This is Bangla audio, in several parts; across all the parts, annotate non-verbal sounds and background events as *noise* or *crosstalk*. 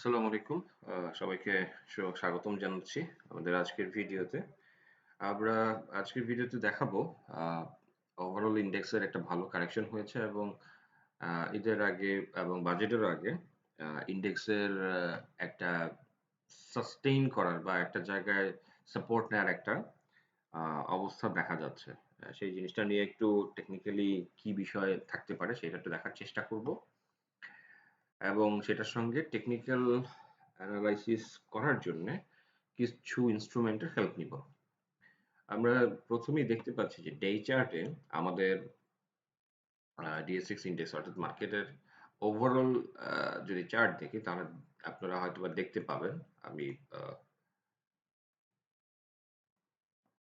আসসালামু আলাইকুম। সবাইকে স্বাগতম জানাচ্ছি আমাদের আজকের ভিডিওতে। আমরা আজকের ভিডিওতে দেখাবো ওভারঅল ইন্ডেক্সের একটা ভালো কারেকশন হয়েছে এবং ঈদের আগে এবং বাজেটের আগে ইন্ডেক্সের একটা সাস্টেইন করার বা একটা জায়গায় সাপোর্ট নেওয়ার একটা অবস্থা দেখা যাচ্ছে। সেই জিনিসটা নিয়ে একটু টেকনিক্যালি কি বিষয় থাকতে পারে সেটা একটু দেখার চেষ্টা করব। এবং সেটার সঙ্গে টেকনিক্যাল অ্যানালাইসিস করার জন্য কিছু ইনস্ট্রুমেন্টের হেল্প নিব। আমরা প্রথমেই দেখতে পাচ্ছি যে ডে চার্টে আমাদের ডিএসএক্স ইন্ডেক্স অর্থাৎ মার্কেটের ওভারঅল যদি চার্ট দেখি তাহলে আপনারা হয়তো বা দেখতে পাবেন, আমি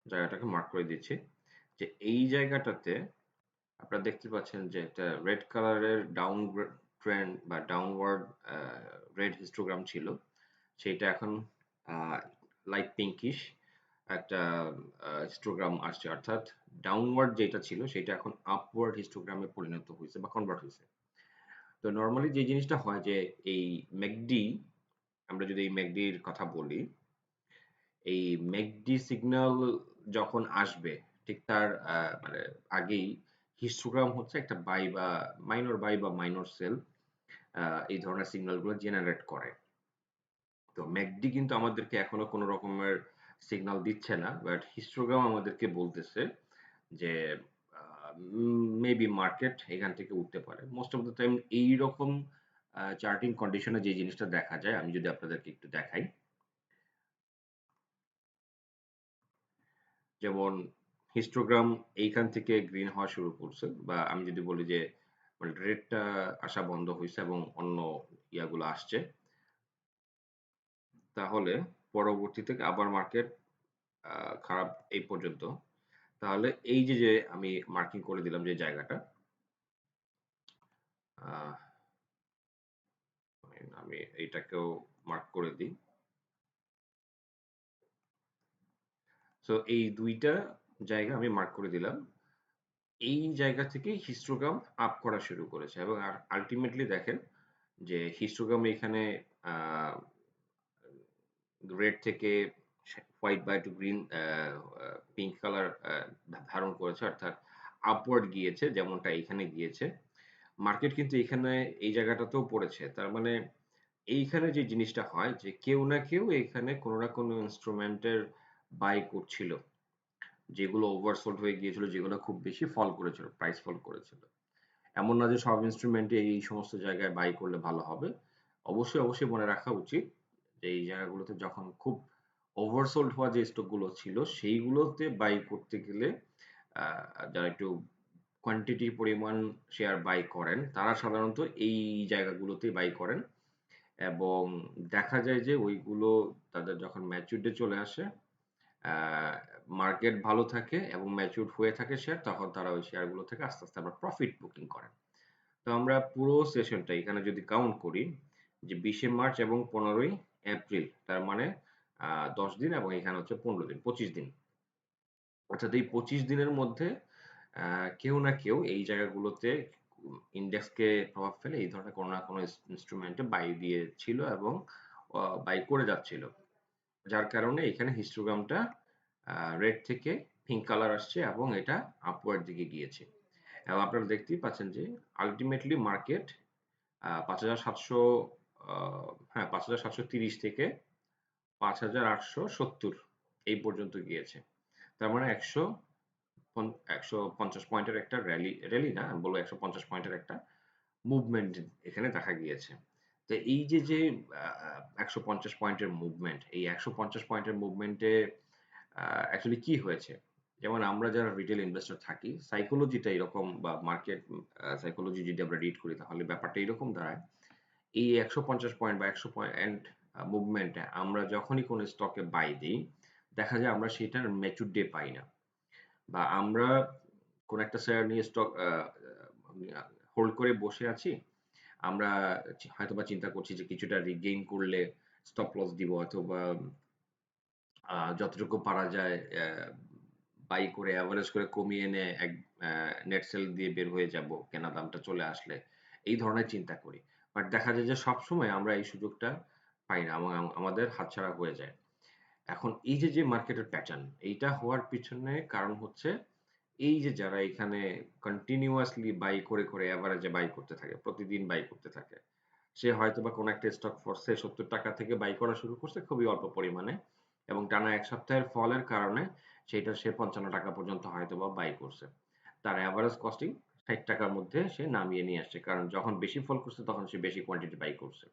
জায়গাটাকে মার্ক করে দিচ্ছি, যে এই জায়গাটাতে আপনারা দেখতে পাচ্ছেন যে একটা রেড কালারের ডাউন ট্রেন্ড বা ডাউনওয়ার্ড রেড হিস্টোগ্রাম ছিল সেটা এখন লাইট পিঙ্কিশ একটা হিস্টোগ্রাম আসছে। অর্থাৎ ডাউনওয়ার্ড যেটা ছিল সেটা এখন আপওয়ার্ড হিস্টোগ্রামে পরিণত হয়েছে বা কনভার্ট হয়েছে। তো নর্মালি যে জিনিসটা হয় যে, এই ম্যাকডি, আমরা যদি এই ম্যাকডির কথা বলি, এই ম্যাকডি সিগন্যাল যখন আসবে, ঠিক তার মানে আগেই হিস্টোগ্রাম হচ্ছে একটা বাই বা মাইনর বাই বা মাইনর সেল এই ধরনের সিগন্যালগুলো জেনারেট করে। তো ম্যাকডি কিন্তু আমাদেরকে এখনও কোনো রকমের সিগন্যাল দিচ্ছে না বাট হিস্টোগ্রাম আমাদেরকে বলতেছে যে মেবি মার্কেট এখান থেকে উঠতে পারে। মোস্ট অফ দ্য টাইম এইরকম চার্টিং কন্ডিশনে যে জিনিসটা দেখা যায়, আমি যদি আপনাদেরকে একটু দেখাই। যেমন হিস্টোগ্রাম এইখান থেকে গ্রিন হওয়া শুরু করছে বা আমি যদি বলি যে মানে রেডটা আসা বন্ধ হয়েছে এবং অন্য ইয়াগুলো আসছে। তাহলে পরবর্তীতে আবার মার্কেট খারাপ এই পর্যন্ত। তাহলে এই যে যে আমি মার্কিং করে দিলাম যে জায়গাটা আমি এইটাকেও মার্ক করে দিই। তো এই দুইটা জায়গা আমি মার্ক করে দিলাম। এই জায়গা থেকে হিস্টোগ্রাম আপ করা শুরু করেছে এবং আলটিমেটলি দেখেন যে হিস্টোগ্রাম এখানে রেড থেকে হোয়াইট বা একটু গ্রিন পিঙ্ক কালার ধারণ করেছে অর্থাৎ আপওয়ার্ড গিয়েছে যেমনটা এখানে গিয়েছে। মার্কেট কিন্তু এখানে এই জায়গাটাতেও পড়েছে। তার মানে এইখানে যে জিনিসটা হয় যে কেউ না কেউ এখানে কোনো না কোনো ইনস্ট্রুমেন্টের বাই করছিল। যেগুলো ওভারসোল্ড হয়ে গিয়েছিল, যেগুলো খুব বেশি ফল করেছিল প্রাইস ফল করেছিল। এমন না যে সব ইনস্ট্রুমেন্টে এই সমস্ত জায়গায় বাই করলে ভালো হবে। অবশ্যই অবশ্যই মনে রাখা উচিত যে এই জায়গাগুলোতে যখন খুব ওভারসোল্ড হওয়া যে স্টকগুলো ছিল, সেইগুলোতে বাই করতে গেলে যারা একটু কোয়ান্টিটি পরিমাণ শেয়ার বাই করেন, তারা সাধারণত এই জায়গাগুলোতেই বাই করেন। এবং দেখা যায় যে ওইগুলো তাদের যখন ম্যাচুর ডে চলে আসে মার্কেট ভালো থাকে এবং ম্যাচিউর হয়ে থাকে শেয়ার তখন তারা ওই শেয়ারগুলো থেকে আস্তে আস্তে আবার প্রফিট বুকিং করেন তো আমরা পুরো সেশনটা এখানে যদি কাউন্ট করি, যে বিশে মার্চ এবং পনেরোই এপ্রিল, তার মানে দশ দিন এবং এখানে হচ্ছে পনেরো দিন, পঁচিশ দিন। অর্থাৎ এই পঁচিশ দিনের মধ্যে কেউ না কেউ এই জায়গাগুলোতে ইন্ডেক্সকে প্রভাব ফেলে এই ধরনের কোনো না কোনো ইনস্ট্রুমেন্টে বাই দিয়েছিল এবং বাই করে যাচ্ছিল। যার কারণে এখানে হিস্টোগ্রামটা রেড থেকে পিঙ্ক কালার আসছে এবং এটা আপওয়ার্ড দিকে গিয়েছে। এবং আপনারা দেখতেই পাচ্ছেন যে আলটিমেটলি মার্কেট পাঁচ হাজার সাতশো হ্যাঁ পাঁচ হাজার সাতশো তিরিশ থেকে পাঁচ হাজার আটশো সত্তর এই পর্যন্ত গিয়েছে। তার মানে একশো একশো পঞ্চাশ পয়েন্টের একটা র্যালি র্যালি না বলব একশো পঞ্চাশ পয়েন্টের একটা মুভমেন্ট এখানে দেখা গিয়েছে। তো এই যে যে একশো পঞ্চাশ পয়েন্টের মুভমেন্ট এই একশো পঞ্চাশ পয়েন্টের মুভমেন্টে অ্যাকচুয়ালি কি হয়েছে? যেমন আমরা যারা রিটেল ইনভেস্টর থাকি সাইকোলজিটা এরকম বা মার্কেট সাইকোলজি যদি আমরা রিড করি, তাহলে ব্যাপারটা এরকম দাঁড়ায়। এই একশো পঞ্চাশ পয়েন্ট বা একশো পয়েন্ট মুভমেন্টে আমরা যখনই কোনো স্টকে বাই দিই, দেখা যায় আমরা সেটার ম্যাচুর ডে পাই না। বা আমরা কোন একটা শেয়ার নিয়ে স্টক হোল্ড করে বসে আছি, আমরা হয়তোবা চিন্তা করছি যে কিছুটা রিগেইন করলে স্টপ লস দিব, অথবা যতটুকু পারা যায় বাই করে অ্যাভারেজ করে কমিয়ে এনে এক নেট সেল দিয়ে বের হয়ে যাব, কেনা দামটা চলে আসলে, এই ধরনের চিন্তা করি। বাট দেখা যায় যে সবসময় আমরা এই সুযোগটা পাই না আমাদের হাতছাড়া হয়ে যায়। এখন এই যে যে মার্কেটের প্যাটার্ন এইটা হওয়ার পিছনে কারণ হচ্ছে, এই যে যারা এখানে কন্টিনিউয়াসলি বাই করে করে অ্যাভারেজে বাই করতে থাকে, প্রতিদিন বাই করতে থাকে, সে হয়তো বা কোনো একটা স্টক ফোর্সে সত্তর টাকা থেকে বাই করা শুরু করছে, খুবই অল্প পরিমাণে এবং টানা এক সপ্তাহের ফলের কারণে সেটা সে পঞ্চান্ন টাকা পর্যন্ত হয়তো বা বাই করছে। তার অ্যাভারেজ কস্টিং ষাট টাকার মধ্যে সে নামিয়ে নিয়ে আসছে, কারণ যখন বেশি ফল করছে তখন সে বেশি কোয়ান্টিটি বাই করছে।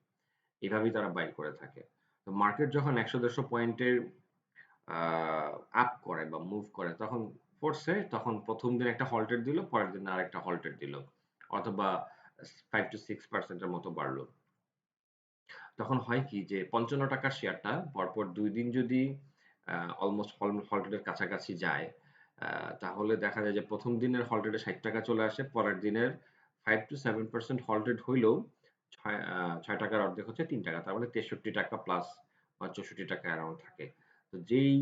এভাবেই তারা বাই করে থাকে। তো মার্কেট যখন একশো দেড়শো পয়েন্টের আপ করে বা মুভ করে তখন পড়ছে, তখন প্রথম দিন একটা হল্টেড দিল, পরের দিন আর একটা হল্টেড দিল, অথবা ফাইভ টু সিক্স পার্সেন্টের মতো বাড়লো। তখন হয় কি যে পঞ্চান্ন টাকার শেয়ারটা পরপর দুই দিন যদি অলমোস্ট হল্টেডের কাছাকাছি যায় তাহলে দেখা যায় যে প্রথম দিনের হল্টেডে ষাট টাকা চলে আসে, পরের দিনের five to seven percent halted হইলেও ছয় ছয় টাকার অর্ধেক হচ্ছে তিন টাকা। তার মানে তেষট্টি টাকা প্লাস বা চৌষট্টি টাকা অ্যারাউন্ড থাকে। তো যেই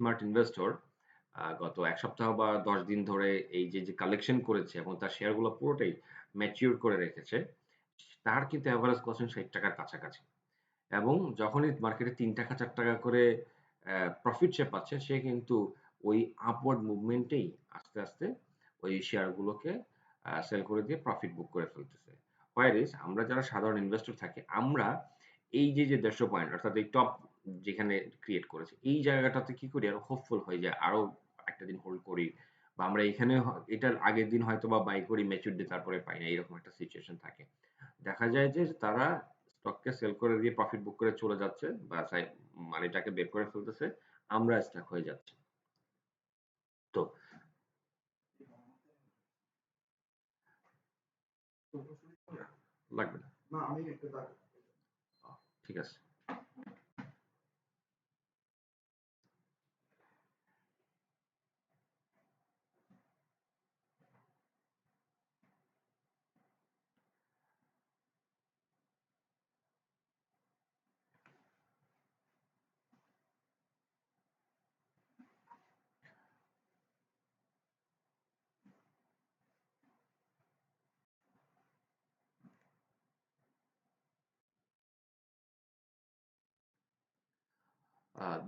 স্মার্ট ইনভেস্টর গত এক সপ্তাহ বা দশ দিন ধরে এই যে যে কালেকশন করেছে এবং তার শেয়ারগুলো পুরোটাই ম্যাচিওর করে রেখেছে তার কিন্তু অ্যাভারেজ কস্টিং ষাট টাকার কাছাকাছি। এবং যখনই মার্কেটে তিন টাকা, চার টাকা করে প্রফিট সে পাচ্ছে, সে কিন্তু ওই আপওয়ার্ড মুভমেন্টেই আস্তে আস্তে ওই শেয়ারগুলোকে সেল করে দিয়ে প্রফিট বুক করে ফেলতেছে। হোয়ার আমরা যারা সাধারণ ইনভেস্টর থাকি, আমরা এই যে যে দেড়শো পয়েন্ট অর্থাৎ এই টপ যেখানে ক্রিয়েট করেছে, এই জায়গাটাতে কি করি, আরও হোপফুল হয়ে যায় আরও একটা দিন হোল্ড করি, বা আমরা এখানে এটার আগের দিন হয়তো বা বাই করি ম্যাচুর দিয়ে তারপরে পাই না, এরকম একটা সিচুয়েশন থাকে। দেখা যায় যে তারা স্টককে সেল করে দিয়ে প্রফিট বুক করে চলে যাচ্ছে বা মানিটাকে বের করে ফেলতেছে আমরা স্টক হয়ে যাচ্ছি। তো লাগবে না। ঠিক আছে।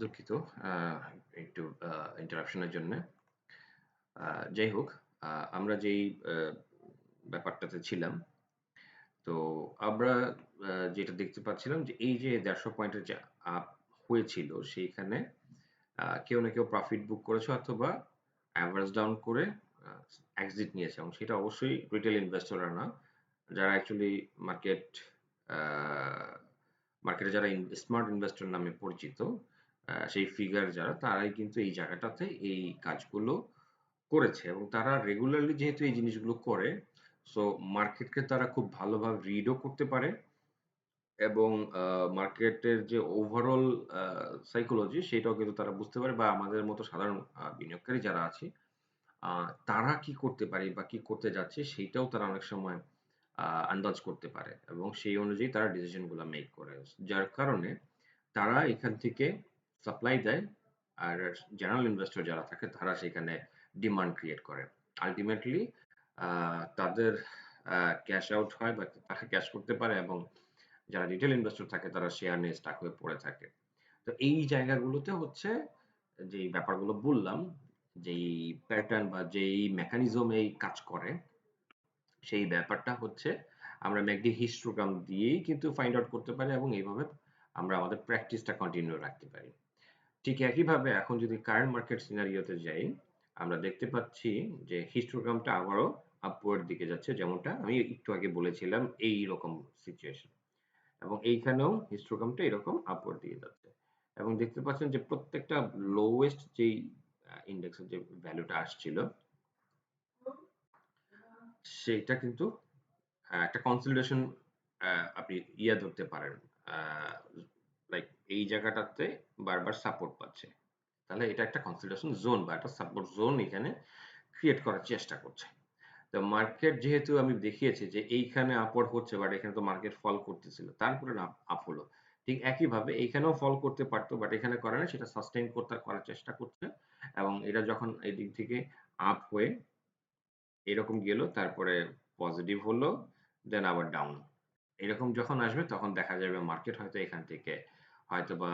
দুঃখিত একটু ইন্টারাপশনের জন্য। যাই হোক আমরা যেই ব্যাপারটাতে ছিলাম, তো আমরা যেটা দেখতে পাচ্ছিলাম যে এই যে দেড়শো পয়েন্টের যে আপ হয়েছিল, সেইখানে কেউ না কেউ প্রফিট বুক করেছে অথবা অ্যাভারেজ ডাউন করে এক্সিট নিয়েছে। এবং সেটা অবশ্যই রিটেল ইনভেস্টররা না, যারা অ্যাকচুয়ালি মার্কেট মার্কেটে যারা স্মার্ট ইনভেস্টর নামে পরিচিত সেই ফিগার যারা, তারাই কিন্তু এই জায়গাটাতে এই কাজগুলো করেছে এবং তারা রেগুলারলি যেহেতু এই জিনিসগুলো করে সো মার্কেটকে তারা খুব ভালোভাবে রিডও করতে পারে এবং মার্কেটের যে ওভারঅল সাইকোলজি সেটাও কিন্তু তারা বুঝতে পারে বা আমাদের মতো সাধারণ বিনিয়োগকারী যারা আছে তারা কি করতে পারে বা কি করতে যাচ্ছে সেইটাও তারা অনেক সময় আন্দাজ করতে পারে এবং সেই অনুযায়ী তারা ডিসিশনগুলো মেক করে। যার কারণে তারা এখান থেকে সাপ্লাই দেয় আর জেনারেল ইনভেস্টর যারা থাকে তারা সেখানে ডিমান্ড ক্রিয়েট করে। আলটিমেটলি তাদের ক্যাশ আউট হয় বা তাকে ক্যাশ করতে পারে এবং যারা রিটেল ইনভেস্টর থাকে তারা শেয়ার নিয়ে স্টাক হয়ে পড়ে থাকে। তো এই জায়গাগুলোতে হচ্ছে যে ব্যাপারগুলো বললাম যেই প্যাটার্ন বা যেই মেকানিজম এই কাজ করে, সেই ব্যাপারটা হচ্ছে আমরা ম্যাকডি হিস্টোগ্রাম দিয়েই কিন্তু ফাইন্ড আউট করতে পারি এবং এইভাবে আমরা আমাদের প্র্যাকটিসটা কন্টিনিউ রাখতে পারি। ঠিক একইভাবে এখন যদি কারেন্ট মার্কেট সিনারিওতে যাই, আমরা দেখতে পাচ্ছি যে হিস্টোগ্রামটা আবারও আপওয়ার্ড দিকে যাচ্ছে যেমনটা আমি একটু আগে বলেছিলাম এই রকম সিচুয়েশন এবং এইখানেও হিস্টোগ্রামটা এরকম আপওয়ার্ড দিয়ে যাচ্ছে। এবং দেখতে পাচ্ছেন যে প্রত্যেকটা লোয়েস্ট যেই ইন্ডেক্সের যে ভ্যালুটা আসছিল সেটা কিন্তু একটা কনসলিডেশন আপনি ইয়ে ধরতে পারেন লাইক এই জায়গাটাতে বারবার সাপোর্ট পাচ্ছে। তাহলে এটা একটা কনসলিডেশন জোন বা একটা সাপোর্ট জোন এখানে ক্রিয়েট করার চেষ্টা করছে। তো মার্কেট যেহেতু আমি দেখিয়েছি যে এইখানে আপওয়ার্ড হচ্ছে বাট এখানে তো মার্কেট ফল করতেছিল, তারপরে আপ হলো। ঠিক একইভাবে এইখানেও ফল করতে পারতো বাট এখানে করে না সেটা সাস্টেইন করতে, করার চেষ্টা করছে। এবং এটা যখন এই দিক থেকে আপ হয়ে এরকম গেল, তারপরে পজিটিভ হলো দেন আবার ডাউন এরকম যখন আসবে তখন দেখা যাবে মার্কেট হয়তো এখান থেকে হয়তো বা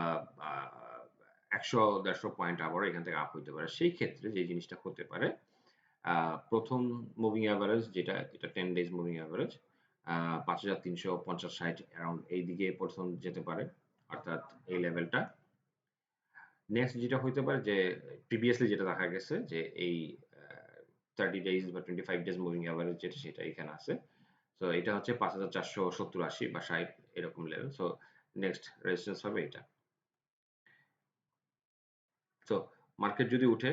একশো দেড়শো পয়েন্ট আবার এখান থেকে আপ হইতে পারে। সেই ক্ষেত্রে যে জিনিসটা হতে পারে প্রথম মুভিং অ্যাভারেজ যেটা যেটা টেন ডেজ মুভিং অ্যাভারেজ পাঁচ হাজার তিনশো পঞ্চাশ ষাট অ্যারাউন্ড এই দিকে প্রথম যেতে পারে, অর্থাৎ এই লেভেলটা নেক্সট যেটা হইতে পারে যে প্রিভিয়াসলি যেটা দেখা গেছে যে এই থার্টি ডেজ বা twenty five days moving average যেটা, সেটা এখানে আছে। তো এটা হচ্ছে পাঁচ হাজার চারশো সত্তর আশি বা ষাট এরকম লেভেল সো নেক্সট রেজিস্ট্যান্স হবে এটা। তো মার্কেট যদি উঠে,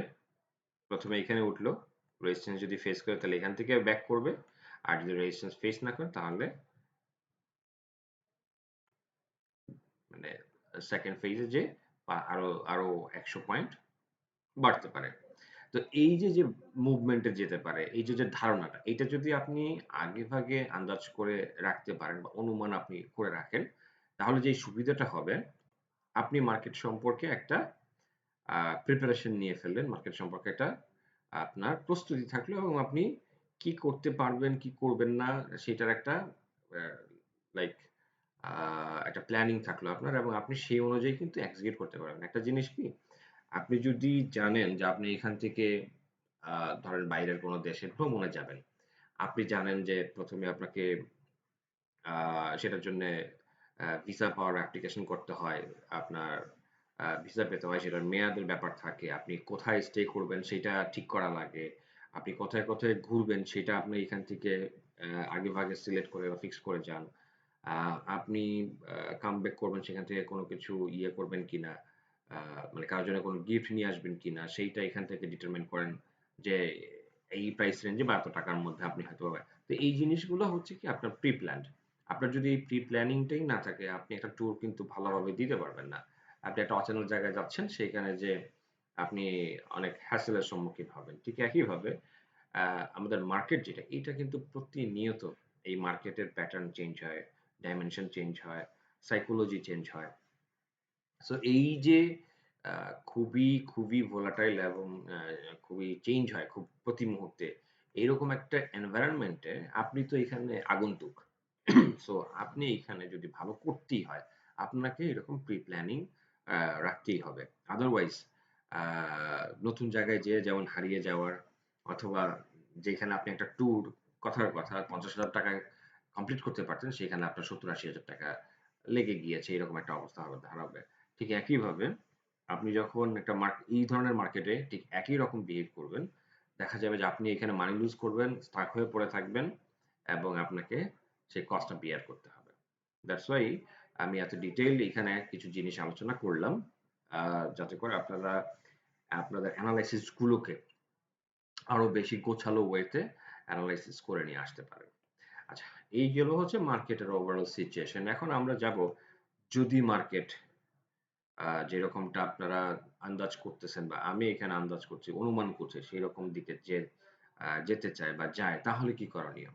প্রথমে এখানে উঠল রেজিস্ট্যান্স যদি ফেস করে, তাহলে এখান থেকে ব্যাক করবে। আর যদি রেজিস্ট্যান্স ফেস না করে, তাহলে মানে সেকেন্ড ফেজে যে আরও আরও একশো পয়েন্ট বাড়তে পারে। তো এই যে যে মুভমেন্টে যেতে পারে, এই যে যে ধারণাটা, এটা যদি আপনি আগে ভাগে আন্দাজ করে রাখতে পারেন বা অনুমান আপনি করে রাখেন, তাহলে যে সুবিধাটা হবে, আপনি মার্কেট সম্পর্কে একটা প্রিপারেশন নিয়ে ফেললেন। মার্কেট সম্পর্কে একটা, আপনার প্রস্তুতি থাকল এবং আপনি কি করতে পারবেন, কি করবেন না, সেটার একটা লাইক একটা প্ল্যানিং থাকল আপনার এবং আপনি সেই অনুযায়ী কিন্তু এক্সিকিউট করতে পারবেন। একটা জিনিস কি আপনি যদি জানেন যে আপনি এখান থেকে ধরেন বাইরের কোনো দেশের ভ্রমণে যাবেন, আপনি জানেন যে প্রথমে আপনাকে সেটার জন্য ভিসা পাওয়ার অ্যাপ্লিকেশন করতে হয়, আপনার ভিসা পেতে হয়, সেটার মেয়াদের ব্যাপার থাকে, আপনি কোথায় স্টে করবেন সেটা ঠিক করা লাগে, আপনি কোথায় কোথায় ঘুরবেন সেটা আপনি এখান থেকে আগে ভাগে সিলেক্ট করে বা ফিক্স করে যান আপনি কাম ব্যাক করবেন সেখান থেকে কোনো কিছু ইয়ে করবেন কিনা মানে কারোর জন্য কোনো গিফট নিয়ে আসবেন কিনা, সেইটা এখান থেকে ডিটারমাইন করেন যে এই প্রাইস রেঞ্জে বা এত টাকার মধ্যে আপনি হয়তো পাবেন। তো এই জিনিসগুলো হচ্ছে কি আপনার প্রি প্ল্যান্ড আপনার যদি এই প্রি প্ল্যানিংটাই না থাকে, আপনি একটা ট্যুর কিন্তু ভালোভাবে দিতে পারবেন না। আপনি একটা অচেনা জায়গায় যাচ্ছেন সেখানে যে আপনি অনেক হ্যাসেলের সম্মুখীন হবেন। ঠিক একইভাবে আমাদের মার্কেট যেটা, এটা কিন্তু প্রতিনিয়ত এই মার্কেটের প্যাটার্ন চেঞ্জ হয় ডাইমেনশন চেঞ্জ হয় সাইকোলজি চেঞ্জ হয়। সো এই যে খুবই খুবই ভোলাটাইল এবং খুবই চেঞ্জ হয় খুব প্রতি মুহূর্তে, এরকম একটা এনভায়রনমেন্টে আপনি তো এখানে আগন্তুক। *clears throat* সো আপনি এখানে যদি ভালো করতেই হয়, আপনাকে এরকম প্রি প্ল্যানিং রাখতেই হবে। আদারওয়াইজ নতুন জায়গায় যেয়ে যেমন হারিয়ে যাওয়ার অথবা যেখানে আপনি একটা ট্যুর কথার কথা, পঞ্চাশ হাজার টাকা কমপ্লিট করতে পারতেন, সেখানে আপনার সত্তর আশি হাজার টাকা লেগে গিয়েছে, এরকম একটা অবস্থা হবে দাঁড়াবে ঠিক একইভাবে আপনি যখন একটা এই ধরনের মার্কেটে ঠিক একই রকম বিহেভ করবেন, দেখা যাবে যে আপনি এখানে মানি লুজ করবেন স্টাক হয়ে পড়ে থাকবেন এবং আপনাকে সেই কস্টটা বিয়ার করতে হবে। দ্যাটস ওয়াই আমি এত ডিটেইল এখানে কিছু জিনিস আলোচনা করলাম যাতে করে আপনারা, আপনাদের অ্যানালাইসিস গুলোকে আরও বেশি গোছালো ওয়েতে অ্যানালাইসিস করে নিয়ে আসতে পারেন। আচ্ছা এই গেল হচ্ছে মার্কেটের ওভারঅল সিচুয়েশন এখন আমরা যাব যদি মার্কেট যেরকমটা আপনারা আন্দাজ করতেছেন বা আমি এখানে আন্দাজ করছি, অনুমান করছি সেই রকম দিকে যে যেতে চায় বা যায়, তাহলে কি করণীয়?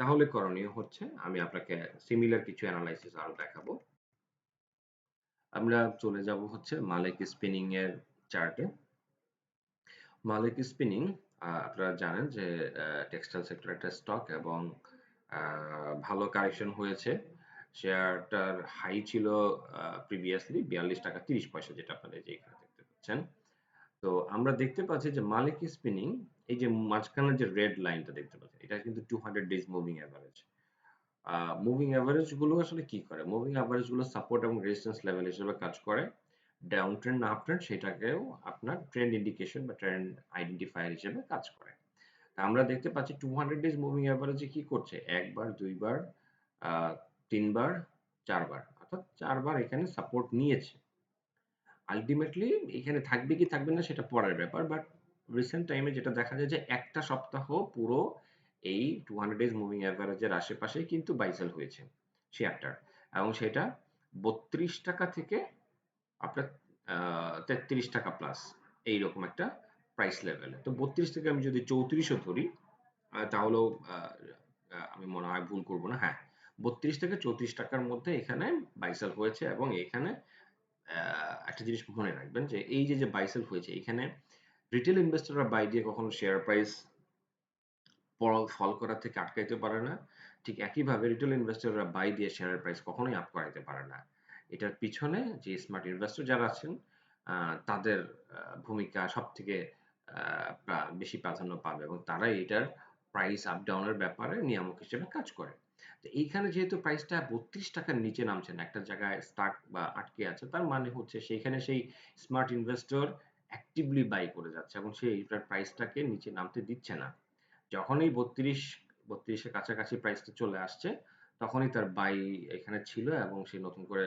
তাহলে করণীয় হচ্ছে, আমি আপনাকে সিমিলার কিছু অ্যানালাইসিস আরও দেখাবো। আমরা চলে যাব হচ্ছে মালিক স্পিনিং এর চার্টে মালিক স্পিনিং আপনারা জানেন যে টেক্সটাইল সেক্টর একটা স্টক এবং ভালো কারেকশন হয়েছে। শেয়ারটার হাই ছিল প্রিভিয়াসলি বিয়াল্লিশ টাকা তিরিশ পয়সা যেটা আপনাদের যে এখানে দেখতে পাচ্ছেন। তো আমরা দেখতে পাচ্ছি যে মালিক স্পিনিং এই যে মাঝখানের যে রেড লাইনটা দেখতে পাচ্ছেন, এটা কিন্তু two hundred days moving average moving অ্যাভারেজগুলো আসলে কি করে? মুভিং অ্যাভারেজগুলো সাপোর্ট এবং রেজিস্ট্যান্স লেভেল হিসেবে কাজ করে। ডাউন ট্রেন্ড আপ ট্রেন্ড সেটাকেও আপনার ট্রেন্ড ইন্ডিকেশন বা ট্রেন্ড আইডেন্টিফায়ার হিসেবে কাজ করে। আমরা দেখতে পাচ্ছি টু হান্ড্রেড ডেজ মুভিং অ্যাভারেজে কি করছে? একবার, দুইবার তিনবার, চারবার, অর্থাৎ চারবার এখানে সাপোর্ট নিয়েছে। আলটিমেটলি এখানে থাকবে কি থাকবে না সেটা পরের ব্যাপার বাট রিসেন্ট টাইমে যেটা দেখা যায় যে একটা সপ্তাহ পুরো এই টু হান্ড্রেড ডেজ মুভিং অ্যাভারেজের আশেপাশে কিন্তু বাইসেল হয়েছে শেয়ারটার এবং সেটা বত্রিশ টাকা থেকে আপনার তেত্রিশ টাকা প্লাস এইরকম একটা প্রাইস লেভেলে তো বত্রিশ থেকে আমি যদি চৌত্রিশও ধরি তাহলেও আমি মনে হয় ভুল করব না। হ্যাঁ বত্রিশ থেকে চৌত্রিশ টাকার মধ্যে এখানে বাইসেল হয়েছে এবং এখানে একটা জিনিস মনে রাখবেন যে এই যে যে বাইসেল হয়েছে, এখানে রিটেল ইনভেস্টররা বাই দিয়ে কখনো শেয়ার প্রাইস ফল করা থেকে আটকাইতে পারে না। ঠিক একইভাবে রিটেল ইনভেস্টররা বাই দিয়ে শেয়ারের প্রাইস কখনোই আপ করাইতে পারে না। এটার পিছনে যে স্মার্ট ইনভেস্টর যারা আছেন তাদের ভূমিকা সব থেকে বেশি প্রাধান্য পাবে এবং তারাই এটার প্রাইস আপ ডাউনের ব্যাপারে নিয়ামক হিসেবে কাজ করে। এইখানে যেহেতু প্রাইসটা বত্রিশ টাকার নিচে নামছে না, একটা জায়গায় স্টার্ট বা আটকে আছে, তার মানে হচ্ছে সেইখানে সেই স্মার্ট ইনভেস্টর অ্যাক্টিভলি বাই করে যাচ্ছে এবং সে এইটার প্রাইসটাকে নিচে নামতে দিচ্ছে না। যখনই বত্রিশ, বত্রিশের কাছাকাছি প্রাইসটা চলে আসছে, তখনই তার বাই এখানে ছিল এবং সে নতুন করে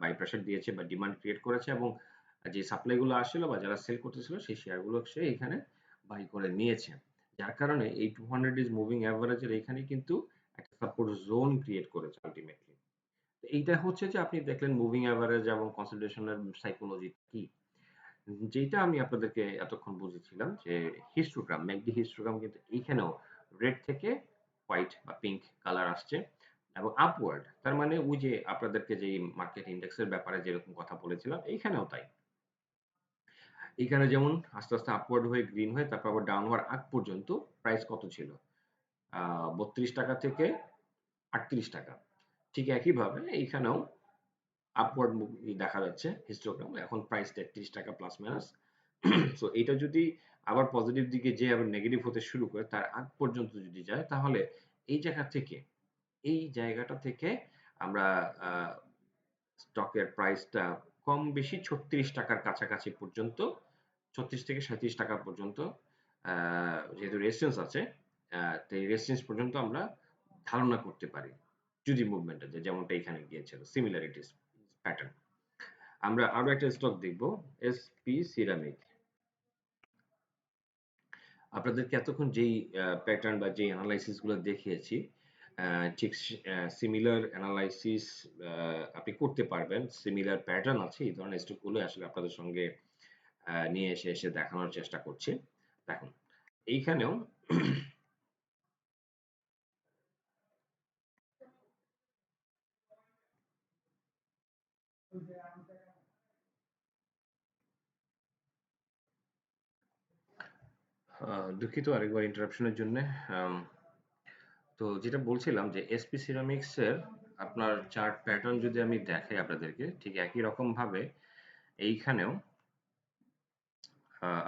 বাই প্রেশার দিয়েছে বা ডিমান্ড ক্রিয়েট করেছে এবং যে সাপ্লাই গুলো আসছিল বা যারা সেল করতেছিল সেই শেয়ারগুলো সে এখানে বাই করে নিয়েছে। যার কারণে এই টু হান্ড্রেড ইজ মুভিং অ্যাভারেজের এখানে কিন্তু সাপোর্ট জোন ক্রিয়েট করেছে আলটিমেটলি এইটা হচ্ছে যে আপনি দেখলেন মুভিং অ্যাভারেজ এবং কনসেন্ট্রেশনের সাইকোলজি কি। যেটা আমি আপনাদেরকে এতক্ষণ বুঝেছিলাম যে হিস্টোগ্রাম ম্যাকডি হিস্টোগ্রাম কিন্তু এইখানেও রেড থেকে হোয়াইট বা পিঙ্ক কালার আসছে এবং আপওয়ার্ড তার মানে ওই যে আপনাদেরকে যে মার্কেট ইন্ডেক্সের ব্যাপারে যেরকম কথা বলেছিলাম, এইখানেও তাই। এখানে যেমন আস্তে আস্তে আপওয়ার্ড হয়ে গ্রিন হয়ে, তারপর আবার ডাউন হওয়ার আগ পর্যন্ত প্রাইস কত ছিল? বত্রিশ টাকা থেকে আটত্রিশ টাকা। ঠিক একইভাবে এইখানেও আপওয়ার্ড দেখা যাচ্ছে হিস্টোগ্রাম এখন প্রাইস তেত্রিশ টাকা প্লাস মাইনাস সো এটা যদি আবার পজিটিভ দিকে যে আবার নেগেটিভ হতে শুরু করে, তার আগ পর্যন্ত যদি যায়, তাহলে এই জায়গা থেকে, এই জায়গাটা থেকে আমরা স্টকের প্রাইসটা কম বেশি ছত্রিশ টাকার কাছাকাছি পর্যন্ত, ছত্রিশ থেকে সাঁত্রিশ টাকা পর্যন্ত যেহেতু রেসিস্টেন্স আছে এই রেসিস্টেন্স পর্যন্ত আমরা ধারণা করতে পারি যদি মুভমেন্টটা যে যেমনটা এখানে গিয়েছিল সিমিলারিটিস প্যাটার্ন আমরা আরও একটা স্টক দেখব এসপি সিরামিক আপনাদেরকে এতক্ষণ যেই প্যাটার্ন বা যেই অ্যানালাইসিসগুলো দেখিয়েছি ঠিক সিমিলার অ্যানালাইসিস আপনি করতে পারবেন। সিমিলার প্যাটার্ন আছে, এই ধরনের স্টকগুলো আসলে আপনাদের সঙ্গে নিয়ে এসে এসে দেখানোর চেষ্টা করছি। দেখুন, এইখানেও দুঃখিত আরেকবার ইন্টারাপশনের জন্য। তো যেটা বলছিলাম যে এসপি সিরামিক্স এর আপনার চার্ট প্যাটার্ন যদি আমি দেখাই আপনাদেরকে, ঠিক একই রকম ভাবে এইখানেও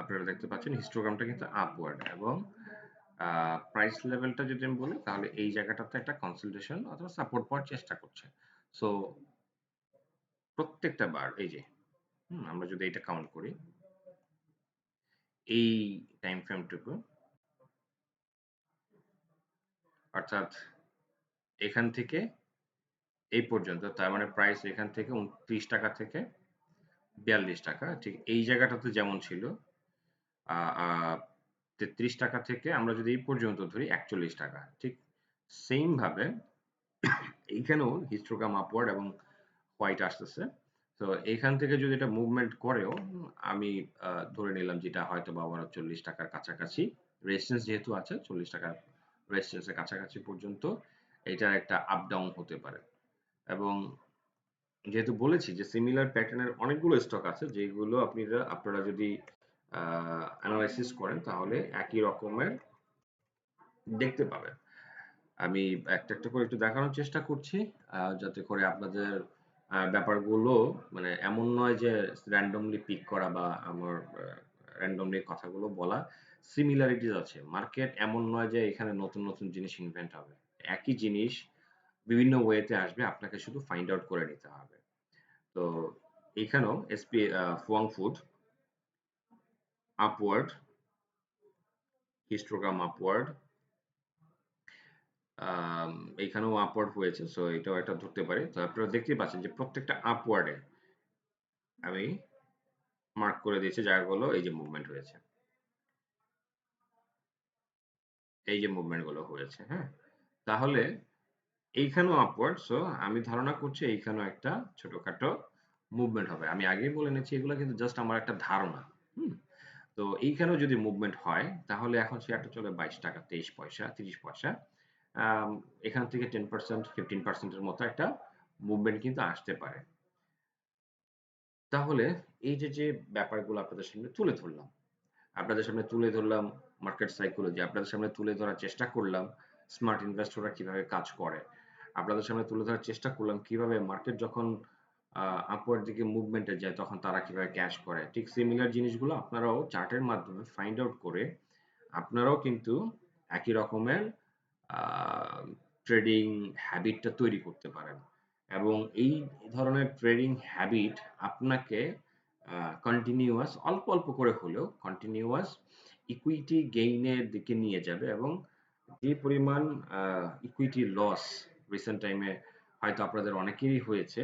আপনারা দেখতে পাচ্ছেন হিস্টোগ্রামটা কিন্তু আপওয়ার্ড এবং প্রাইস লেভেলটা যদি আমি বলি, তাহলে এই জায়গাটাতে একটা কনসালটেশন অথবা সাপোর্ট পাওয়ার চেষ্টা করছে। সো প্রত্যেকটা বার, এই যে আমরা যদি এটা কাউন্ট করি এই টাইম ফ্রেমটুকু অর্থাৎ এখান থেকে এই পর্যন্ত, তার মানে প্রাইস এখান থেকে উনত্রিশ টাকা থেকে বিয়াল্লিশ টাকা, ঠিক এই জায়গাটাতে যেমন ছিল তেত্রিশ টাকা থেকে আমরা যদি এই পর্যন্ত ধরি একচল্লিশ টাকা, ঠিক সেম ভাবে এইখানেও হিস্টোগ্রাম আপওয়ার্ড এবং হোয়াইট আসতেছে। তো এখান থেকে যদি এটা মুভমেন্ট করেও, আমি ধরে নিলাম যেটা হয়তো বা আমার চল্লিশ টাকার কাছাকাছি রেজিস্ট্যান্স যেহেতু আছে, চল্লিশ টাকার রেজিস্ট্যান্সের কাছাকাছি পর্যন্ত, এটার একটা আপ ডাউন হতে পারে। এবং যেহেতু বলেছি যে সিমিলার প্যাটার্নের অনেকগুলো স্টক আছে, যেগুলো আপনি আপনারা যদি অ্যানালাইসিস করেন, তাহলে একই রকমের দেখতে পাবেন। আমি একটা একটা করে একটু দেখানোর চেষ্টা করছি যাতে করে আপনাদের ব্যাপারগুলো মানে এমন নয় যে র্যান্ডমলি পিক করা বা আমার র্যান্ডমলি কথাগুলো বলা সিমিলারিটিস আছে। মার্কেট এমন নয় যে এখানে নতুন নতুন জিনিস ইনভেন্ট হবে। একই জিনিস বিভিন্ন ওয়েতে আসবে, আপনাকে শুধু ফাইন্ড আউট করে নিতে হবে। তো এখানেও এসপি ফুয়াং ফুড আপওয়ার্ড হিস্টোগ্রাম আপওয়ার্ড এখানেও আপওয়ার্ড হয়েছে সো এটাও একটা ধরতে পারি। তো আপনারা দেখতেই পাচ্ছেন যে প্রত্যেকটা আপওয়ার্ডে আমি মার্ক করে দিয়েছি জায়গাগুলো এই যে মুভমেন্ট হয়েছে। এই যে মুভমেন্টগুলো হয়েছে হ্যাঁ? তাহলে এইখানেও আপওয়ার্ড সো আমি ধারণা করছি এইখানেও একটা ছোটখাটো মুভমেন্ট হবে। আমি আগেই বলে নিচ্ছি এগুলো কিন্তু জাস্ট আমার একটা ধারণা, হুম? তো এইখানেও যদি মুভমেন্ট হয়, তাহলে এখন শেয়ারটা চলে বাইশ টাকা, তেইশ পয়সা, তিরিশ পয়সা। এখান থেকে টেন পার্সেন্ট ফিফটিন পার্সেন্টের মতো একটা মুভমেন্ট কিন্তু আসতে পারে। তাহলে এই যে যে ব্যাপারগুলো আপনাদের সামনে তুলে ধরলাম, আপনাদের সামনে তুলে ধরলাম মার্কেট সাইকোলজি আপনাদের সামনে তুলে ধরার চেষ্টা করলাম স্মার্ট ইনভেস্টররা কীভাবে কাজ করে, আপনাদের সামনে তুলে ধরার চেষ্টা করলাম কীভাবে মার্কেট যখন আপওয়ার্ড দিকে মুভমেন্টে যায় তখন তারা কীভাবে ক্যাশ করে। ঠিক সিমিলার জিনিসগুলো আপনারাও চার্টের মাধ্যমে ফাইন্ড আউট করে, আপনারাও কিন্তু একই রকমের ট্রেডিং হ্যাবিটটা তৈরি করতে পারেন। এবং এই ধরনের ট্রেডিং হ্যাবিট আপনাকে কন্টিনিউয়াস অল্প অল্প করে হলেও কন্টিনিউয়াস ইকুইটি গেইনের দিকে নিয়ে যাবে এবং যে পরিমাণ ইকুইটি লস রিসেন্ট টাইমে হয়তো আপনাদের অনেকেরই হয়েছে,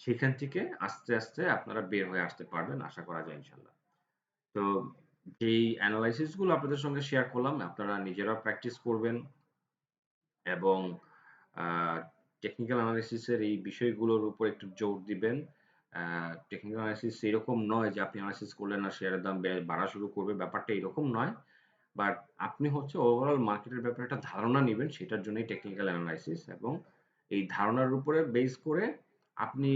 সেখান থেকে আস্তে আস্তে আপনারা বের হয়ে আসতে পারবেন আশা করা যায় ইনশাল্লাহ তো যেই অ্যানালাইসিসগুলো আপনাদের সঙ্গে শেয়ার করলাম, আপনারা নিজেরাও প্র্যাকটিস করবেন। এবং টেকনিক্যাল অ্যানালাইসিসের এই বিষয়গুলোর উপর একটু জোর দিবেন। টেকনিক্যাল অ্যানালাইসিস এরকম নয় যে আপনি অ্যানালাইসিস করলেন না শেয়ারের দাম বাড়া শুরু করবে, ব্যাপারটা এরকম নয়। বাট আপনি হচ্ছে ওভারঅল মার্কেটের ব্যাপারে একটা ধারণা নেবেন, সেটার জন্যই টেকনিক্যাল অ্যানালাইসিস এবং এই ধারণার উপরে বেস করে আপনি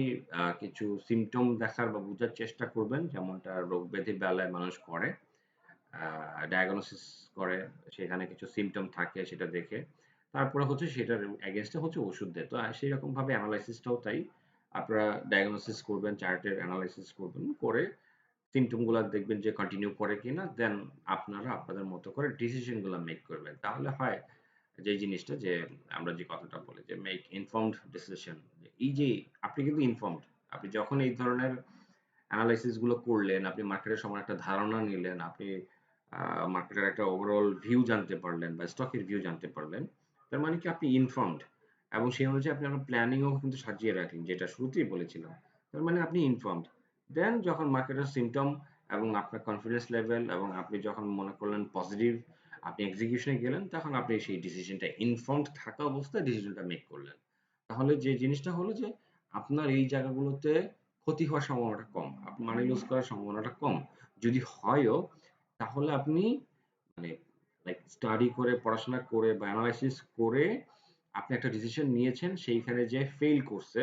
কিছু সিমটম দেখার বা বোঝার চেষ্টা করবেন, যেমনটা রোগ ব্যাধির বেলায় মানুষ করে ডায়াগনোসিস করে, সেখানে কিছু সিমটম থাকে সেটা দেখে। তারপরে হচ্ছে সেটার এগেনস্টে হচ্ছে ওষুধ দেয় তো সেই রকম ভাবে অ্যানালাইসিসটাও তাই। আপনারা ডায়াগনোসিস করবেন চার্টের অ্যানালাইসিস করবেন, করে সিমটমগুলো দেখবেন যে কন্টিনিউ করে কিনা দেন আপনারা আপনাদের মতো করে ডিসিশনগুলো মেক করবেন। তাহলে হয় যে জিনিসটা যে আমরা যে কথাটা বলি যে মেক ইনফর্মড ডিসিশন এই যে আপনি কিন্তু ইনফর্মড আপনি যখন এই ধরনের অ্যানালাইসিসগুলো করলেন, আপনি মার্কেটের সময় একটা ধারণা নিলেন, আপনি মার্কেটের একটা ওভারঅল ভিউ জানতে পারলেন বা স্টকের ভিউ জানতে পারলেন তার মানে কি আপনি ইনফর্মড এবং সেই অনুযায়ী আপনি আপনার প্ল্যানিংও কিন্তু সাজিয়ে রাখলেন, যেটা শুরুতেই বলেছিলাম। তার মানে আপনি ইনফর্মড দেন যখন মার্কেটের সিমটম এবং আপনার কনফিডেন্স লেভেল এবং আপনি যখন মনে করলেন পজিটিভ আপনি এক্সিকিউশনে গেলেন, তখন আপনি সেই ডিসিশনটা ইনফর্মড থাকা অবস্থায় ডিসিশনটা মেক করলেন। তাহলে যে জিনিসটা হলো যে আপনার এই জায়গাগুলোতে ক্ষতি হওয়ার সম্ভাবনাটা কম মানি লুজ করার সম্ভাবনাটা কম। যদি হয়ও, তাহলে আপনি মানে লাইক স্টাডি করে, পড়াশোনা করে বা অ্যানালাইসিস করে আপনি একটা ডিসিশন নিয়েছেন সেইখানে যে ফেল করছে,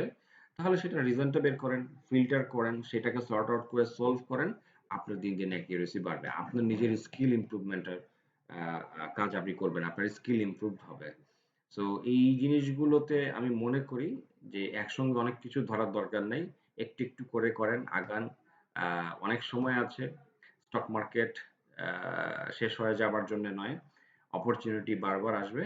তাহলে সেটা রিজনটা বের করেন ফিল্টার করেন, সেটাকে সর্ট আউট করে সলভ করেন, আপনার দিন দিন অ্যাকিউরেসি বাড়বে। আপনার নিজের স্কিল ইমপ্রুভমেন্টের কাজ আপনি করবেন, আপনার স্কিল ইমপ্রুভ হবে। সো এই জিনিসগুলোতে আমি মনে করি যে একসঙ্গে অনেক কিছু ধরার দরকার নেই। একটু একটু করে করেন, আগান। অনেক সময় আছে স্টক মার্কেট শেষ হয়ে যাবার জন্য নয়। অপরচুনিটি বারবার আসবে।